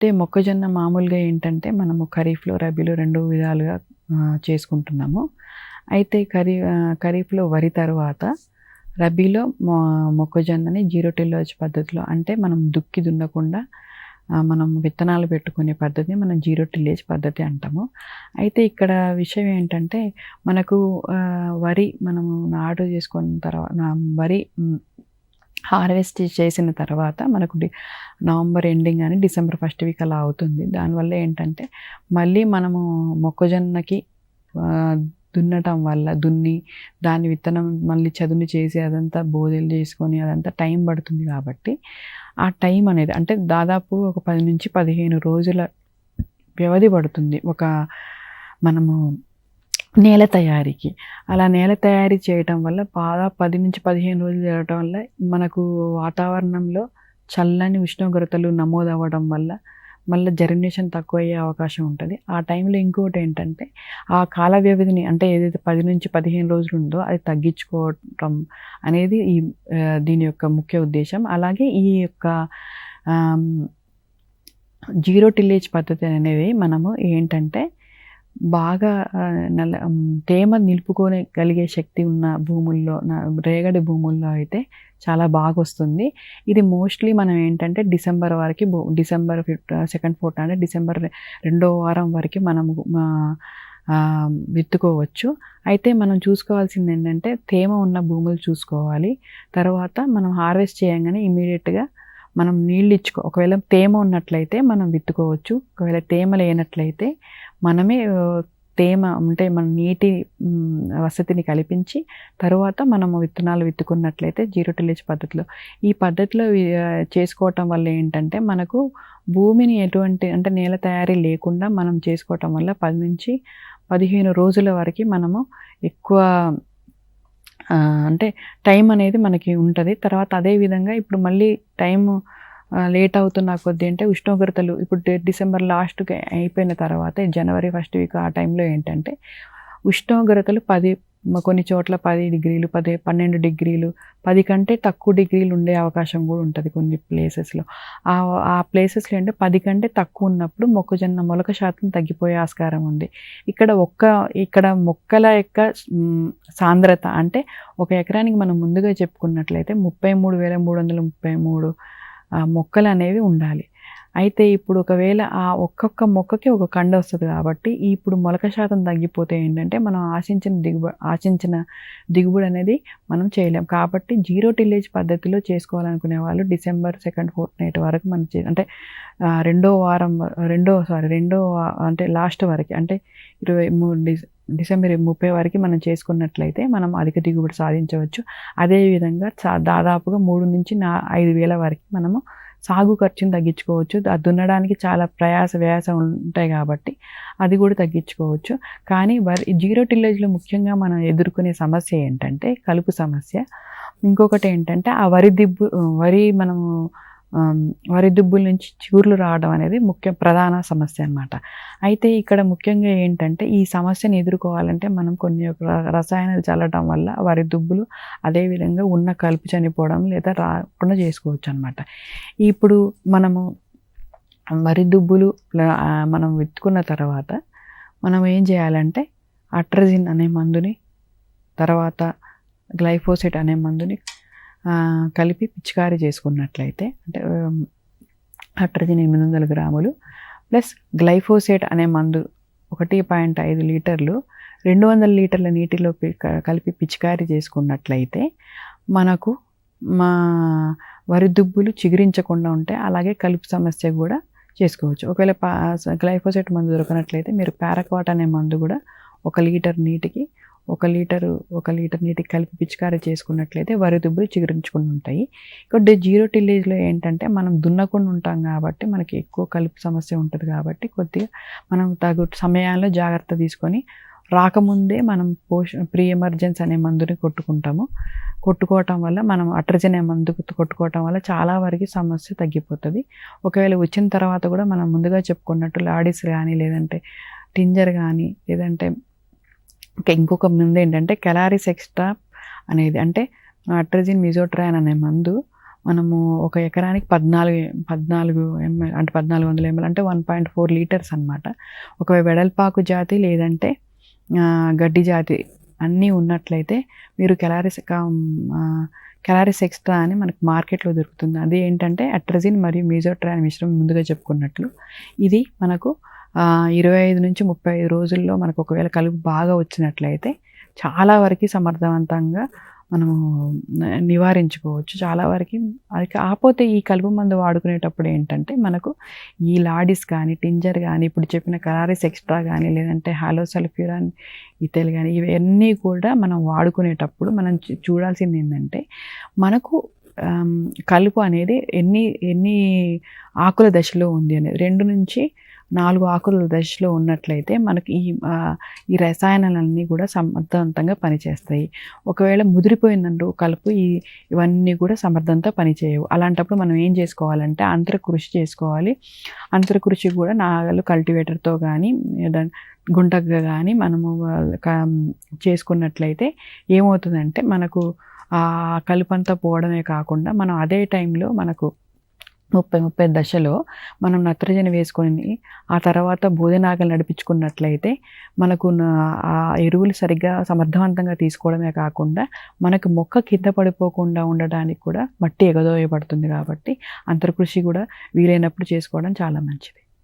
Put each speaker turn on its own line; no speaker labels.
అంటే మొక్కజొన్న మామూలుగా ఏంటంటే మనము ఖరీఫ్లో రబీలో రెండు విధాలుగా చేసుకుంటున్నాము. అయితే ఖరీ ఖరీఫ్లో వరి తర్వాత రబీలో మొ మొక్కజొన్నని జీరో టిల్లోజ్ పద్ధతిలో అంటే మనం దుక్కి దున్నకుండా మనం విత్తనాలు పెట్టుకునే పద్ధతిని మనం జీరో టిల్లేజ్ పద్ధతి అంటాము. అయితే ఇక్కడ విషయం ఏంటంటే మనకు వరి మనము నాటు చేసుకున్న తర్వాత వరి హార్వెస్ట్ చేసిన తర్వాత మనకు డి నవంబర్ ఎండింగ్ అని డిసెంబర్ ఫస్ట్ వీక్ అలా అవుతుంది. దానివల్ల ఏంటంటే మళ్ళీ మనము మొక్కజొన్నకి దున్నటం వల్ల దున్ని దాని విత్తనం మళ్ళీ చదును చేసి అదంతా బోదెలు చేసుకొని అదంతా టైం పడుతుంది కాబట్టి ఆ టైం అనేది అంటే దాదాపు ఒక పది నుంచి పదిహేను రోజుల వ్యవధి పడుతుంది. ఒక మనము నేల తయారీకి. అలా నేల తయారీ చేయటం వల్ల బాగా పది నుంచి పదిహేను రోజులు జరగటం వల్ల మనకు వాతావరణంలో చల్లని ఉష్ణోగ్రతలు నమోదు అవ్వడం వల్ల మళ్ళీ జర్మినేషన్ తక్కువ అయ్యే అవకాశం ఉంటుంది. ఆ టైంలో ఇంకోటి ఏంటంటే ఆ కాల వ్యవధిని అంటే ఏదైతే పది నుంచి పదిహేను రోజులు ఉందో అది తగ్గించుకోవటం అనేది ఈ దీని యొక్క ముఖ్య ఉద్దేశం. అలాగే ఈ యొక్క జీరో టిల్లేజ్ పద్ధతి అనేది మనము ఏంటంటే బాగా నల్ల తేమ తేమ నిలుపుకోగలిగే శక్తి ఉన్న భూముల్లో రేగడి భూముల్లో అయితే చాలా బాగా వస్తుంది ఇది మోస్ట్లీ మనం ఏంటంటే డిసెంబర్ వరకు భూ- డిసెంబర్ ఫిఫ్త్ సెకండ్ ఫోర్త్ అంటే డిసెంబర్ రెండో వారం వరకు మనము విత్తుకోవచ్చు. అయితే మనం చూసుకోవాల్సింది ఏంటంటే తేమ ఉన్న భూములు చూసుకోవాలి. తర్వాత మనం హార్వెస్ట్ చేయగానే ఇమీడియట్గా మనం నీళ్ళు ఇచ్చుకో ఒకవేళ తేమ ఉన్నట్లయితే మనం విత్తుకోవచ్చు. ఒకవేళ తేమ లేనట్లయితే మనమే తేమ అంటే మన నీటి వసతిని కల్పించి తర్వాత మనము విత్తనాలు విత్తుకున్నట్లయితే జీరో టిలేజ్ పద్ధతిలో. ఈ పద్ధతిలో చేసుకోవటం వల్ల ఏంటంటే మనకు భూమిని ఎటువంటి అంటే నేల తయారీ లేకుండా మనం చేసుకోవటం వల్ల పది నుంచి పదిహేను రోజుల వరకు మనము ఎక్కువ అంటే టైం అనేది మనకి ఉంటుంది. తర్వాత అదే విధంగా ఇప్పుడు మళ్ళీ టైం లేట్ అవుతున్న కొద్ది అంటే ఉష్ణోగ్రతలు ఇప్పుడు డిసెంబర్ లాస్ట్కి అయిపోయిన తర్వాత జనవరి ఫస్ట్ వీక్ ఆ టైంలో ఏంటంటే ఉష్ణోగ్రతలు పది కొన్ని చోట్ల పది డిగ్రీలు పది పన్నెండు డిగ్రీలు పది కంటే తక్కువ డిగ్రీలు ఉండే అవకాశం కూడా ఉంటుంది కొన్ని ప్లేసెస్లో ఆ ఆ ప్లేసెస్లో అంటే పది కంటే తక్కువ ఉన్నప్పుడు మొక్కజొన్న మొలక శాతం తగ్గిపోయే ఆస్కారం ఉంది. ఇక్కడ ఒక్క ఇక్కడ మొక్కల యొక్క సాంద్రత అంటే ఒక ఎకరానికి మనం ముందుగా చెప్పుకున్నట్లయితే ముప్పై మూడు వేల మూడు వందల ముప్పై మూడు మొక్కలు అనేవి ఉండాలి. అయితే ఇప్పుడు ఒకవేళ ఆ ఒక్కొక్క మొక్కకి ఒక కండ వస్తుంది కాబట్టి ఇప్పుడు మొలక శాతం తగ్గిపోతే ఏంటంటే మనం ఆశించిన దిగుబడి ఆశించిన దిగుబడి అనేది మనం చేయలేం. కాబట్టి జీరో టిల్లేజ్ పద్ధతిలో చేసుకోవాలనుకునే వాళ్ళు డిసెంబర్ సెకండ్ ఫోర్త్ నైట్ వరకు మనం చే అంటే రెండో వారం రెండో సారీ రెండో అంటే లాస్ట్ వరకు అంటే ఇరవై మూడు డిస్ డిసెంబర్ ముప్పై వరకు మనం చేసుకున్నట్లయితే మనం అధిక దిగుబడి సాధించవచ్చు. అదేవిధంగా సా దాదాపుగా మూడు నుంచి నా ఐదు వేల వరకు మనము సాగు ఖర్చును తగ్గించుకోవచ్చు. అది దున్నడానికి చాలా ప్రయాస వ్యాస ఉంటాయి కాబట్టి అది కూడా తగ్గించుకోవచ్చు. కానీ వరి జీరో టిల్లేజ్లో ముఖ్యంగా మనం ఎదుర్కొనే సమస్య ఏంటంటే కలుపు సమస్య. ఇంకొకటి ఏంటంటే ఆ వరి దిబ్బు వరి మనము వరి దుబ్బుల నుంచి చిగుర్లు రావడం అనేది ముఖ్య ప్రధాన సమస్య అనమాట అయితే ఇక్కడ ముఖ్యంగా ఏంటంటే ఈ సమస్యను ఎదుర్కోవాలంటే మనం కొన్ని ర- రసాయనాలు చల్లటం వల్ల వరి దుబ్బులు అదేవిధంగా ఉన్న కలుపు చనిపోవడం లేదా రాకుండా చేసుకోవచ్చు అనమాట ఇప్పుడు మనము వరి దుబ్బులు మనం విత్తుకున్న తర్వాత మనం ఏం చేయాలంటే అట్రజిన్ అనే మందుని తర్వాత గ్లైఫోసెట్ అనే మందుని కలిపి పిచికారీ చేసుకున్నట్లయితే అంటే అట్రజిన్ ఎనిమిది వందల గ్రాములు ప్లస్ గ్లైఫోసేట్ అనే మందు ఒకటి పాయింట్ ఐదు లీటర్లు రెండు వందల లీటర్ల నీటిలో పి- కలిపి పిచికారీ చేసుకున్నట్లయితే మనకు మా వరి దుబ్బులు చిగురించకుండా ఉంటాయి అలాగే కలుపు సమస్య కూడా చేసుకోవచ్చు. ఒకవేళ పా గ్లైఫోసేట్ మందు దొరకనట్లయితే మీరు పారక్వాట్ అనే మందు కూడా ఒక లీటర్ నీటికి ఒక లీటరు ఒక లీటర్ నీటికి కలిపి పిచికారీ చేసుకున్నట్లయితే వరి దుబ్బులు చిగురించుకుని ఉంటాయి. ఇక్కడ జీరో టిల్లేజ్లో ఏంటంటే మనం దున్నకుండా ఉంటాం కాబట్టి మనకి ఎక్కువ కలుపు సమస్య ఉంటుంది కాబట్టి కొద్దిగా మనం తగు సమయాల్లో జాగ్రత్త తీసుకొని రాకముందే మనం పోష ప్రీ ఎమర్జెన్స్ అనే మందుని కొట్టుకుంటాము. కొట్టుకోవటం వల్ల మనం అట్రజన్ అనే మందు కొట్టుకోవటం వల్ల చాలా వరకు సమస్య తగ్గిపోతుంది. ఒకవేళ వచ్చిన తర్వాత కూడా మనం ముందుగా చెప్పుకున్నట్టు లాడీస్ కానీ లేదంటే టింజర్ కానీ లేదంటే ఇంకా ఇంకొక మందు ఏంటంటే కెలారిస్ ఎక్స్ట్రా అనేది అంటే అట్రజిన్ మిజోట్రాన్ అనే మందు మనము ఒక ఎకరానికి పద్నాలుగు పద్నాలుగు ఎంఎల్ అంటే పద్నాలుగు వందల ఎంఎల్ అంటే వన్ పాయింట్ ఫోర్ లీటర్స్ అనమాట ఒక వెడల్పాకు జాతి లేదంటే గడ్డి జాతి అన్నీ ఉన్నట్లయితే మీరు కెలారిస్ కెలారిస్ ఎక్స్ట్రా అని మనకు మార్కెట్లో దొరుకుతుంది. అది ఏంటంటే అట్రజిన్ మరియు మీజోట్రాన్ మిశ్రమం ముందుగా చెప్పుకున్నట్లు. ఇది మనకు ఇరవై ఐదు నుంచి ముప్పై ఐదు రోజుల్లో మనకు ఒకవేళ కలుపు బాగా వచ్చినట్లయితే చాలా వరకు సమర్థవంతంగా మనము నివారించుకోవచ్చు. చాలా వరకు అది కాకపోతే ఈ కలుపు మందు వాడుకునేటప్పుడు ఏంటంటే మనకు ఈ లాడిస్ కానీ టింజర్ కానీ ఇప్పుడు చెప్పిన కలారిస్ ఎక్స్ట్రా కానీ లేదంటే హాలోసల్ఫ్యూరాన్ ఇతెల్ కానీ ఇవన్నీ కూడా మనం వాడుకునేటప్పుడు మనం చూ- చూడాల్సింది ఏంటంటే మనకు కలుపు అనేది ఎన్ని ఎన్ని ఆకుల దశలో ఉంది అనేది. రెండు నుంచి నాలుగు ఆకుల దశలో ఉన్నట్లయితే మనకి ఈ ఈ రసాయనాలన్నీ కూడా సమర్థవంతంగా పనిచేస్తాయి. ఒకవేళ ముదిరిపోయిందంటూ కలుపు ఈ ఇవన్నీ కూడా సమర్థంతో పనిచేయవు. అలాంటప్పుడు మనం ఏం చేసుకోవాలంటే అంతర కృషి చేసుకోవాలి. అంతర కృషి కూడా నాగలు కల్టివేటర్తో కానీ గుంటగా కానీ మనము చేసుకున్నట్లయితే ఏమవుతుందంటే మనకు ఆ కలుపంతా పోవడమే కాకుండా మనం అదే టైంలో మనకు ముప్పై ముప్పై దశలో మనం నత్రజని వేసుకొని ఆ తర్వాత బోధనాగలు నడిపించుకున్నట్లయితే మనకు ఆ ఎరువులు సరిగ్గా సమర్థవంతంగా తీసుకోవడమే కాకుండా మనకు మొక్క కింద పడిపోకుండా ఉండడానికి కూడా మట్టి ఎగదోయబడుతుంది కాబట్టి అంతర్కృషి కూడా వీలైనప్పుడు చేసుకోవడం చాలా మంచిది.